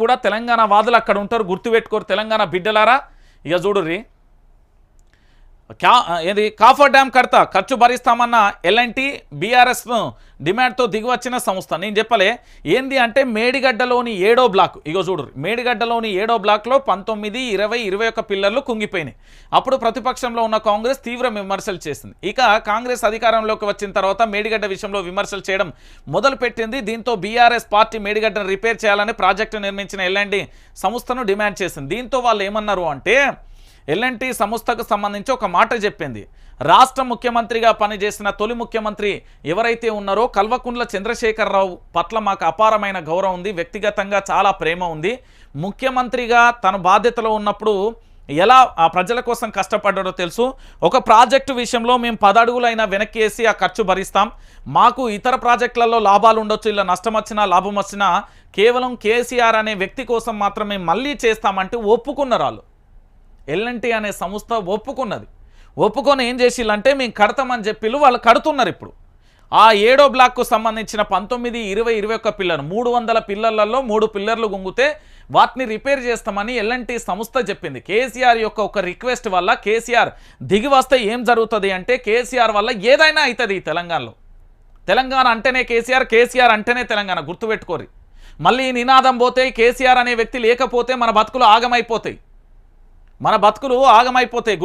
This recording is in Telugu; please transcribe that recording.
కూడా తెలంగాణ వాదులు అక్కడ ఉంటారు. గుర్తుపెట్టుకోరు తెలంగాణ బిడ్డలారా. ఇక చూడుర్రి. ఏది? కాఫర్ డ్యామ్ కడతా ఖర్చు భరిస్తామన్న ఎల్ఎన్టీ బీఆర్ఎస్ను డిమాండ్తో దిగివచ్చిన సంస్థ. నేను చెప్పలే ఏంది అంటే మేడిగడ్డలోని ఏడో బ్లాక్ ఇగో చూడు మేడిగడ్డలోని ఏడో బ్లాక్లో పంతొమ్మిది ఇరవై ఇరవై ఒక్క పిల్లర్లు కుంగిపోయినాయి. అప్పుడు ప్రతిపక్షంలో ఉన్న కాంగ్రెస్ తీవ్ర విమర్శలు చేసింది. ఇక కాంగ్రెస్ అధికారంలోకి వచ్చిన తర్వాత మేడిగడ్డ విషయంలో విమర్శలు చేయడం మొదలుపెట్టింది. దీంతో బీఆర్ఎస్ పార్టీ మేడిగడ్డను రిపేర్ చేయాలని ప్రాజెక్టు నిర్మించిన ఎల్ఎన్టీ సంస్థను డిమాండ్ చేసింది. దీంతో వాళ్ళు ఏమన్నారు అంటే ఎల్ఎన్టీ సంస్థకు సంబంధించి ఒక మాట చెప్పింది. రాష్ట్ర ముఖ్యమంత్రిగా పనిచేసిన తొలి ముఖ్యమంత్రి ఎవరైతే ఉన్నారో కల్వకుంట్ల చంద్రశేఖరరావు పట్ల మాకు అపారమైన గౌరవం ఉంది వ్యక్తిగతంగా చాలా ప్రేమ ఉంది. ముఖ్యమంత్రిగా తన బాధ్యతలో ఉన్నప్పుడు ఎలా ఆ ప్రజల కోసం కష్టపడ్డాడో తెలుసు. ఒక ప్రాజెక్టు విషయంలో మేము పదడుగులైనా వెనక్కి వేసి ఆ ఖర్చు భరిస్తాం. మాకు ఇతర ప్రాజెక్టులలో లాభాలు ఉండొచ్చు ఇలా నష్టం వచ్చినా లాభం వచ్చినా కేవలం కేసీఆర్ అనే వ్యక్తి కోసం మాత్రమే మళ్ళీ చేస్తామంటే ఒప్పుకున్నారు వాళ్ళు ఎల్ఎన్టీ అనే సంస్థ ఒప్పుకున్నది. ఒప్పుకొని ఏం చేసిల్లంటే మేము కడతామని చెప్పిళ్ళు వాళ్ళు కడుతున్నారు ఇప్పుడు. ఆ ఏడో బ్లాక్కు సంబంధించిన పంతొమ్మిది ఇరవై ఇరవై ఒక్క పిల్లర్ మూడు వందల పిల్లర్లలో మూడు పిల్లర్లు గుంగితే వాటిని రిపేర్ చేస్తామని ఎల్ఎన్టీ సంస్థ చెప్పింది. కేసీఆర్ యొక్క ఒక రిక్వెస్ట్ వల్ల కేసీఆర్ దిగి వస్తే ఏం జరుగుతుంది అంటే కేసీఆర్ వల్ల ఏదైనా అవుతుంది ఈ తెలంగాణలో. తెలంగాణ అంటేనే కేసీఆర్ కేసీఆర్ అంటేనే తెలంగాణ గుర్తుపెట్టుకోరి మళ్ళీ ఈ నినాదం పోతే కేసీఆర్ అనే వ్యక్తి లేకపోతే మన బతుకులు ఆగమైపోతాయి. మన బతుకులు ఆగమైపోతాయి.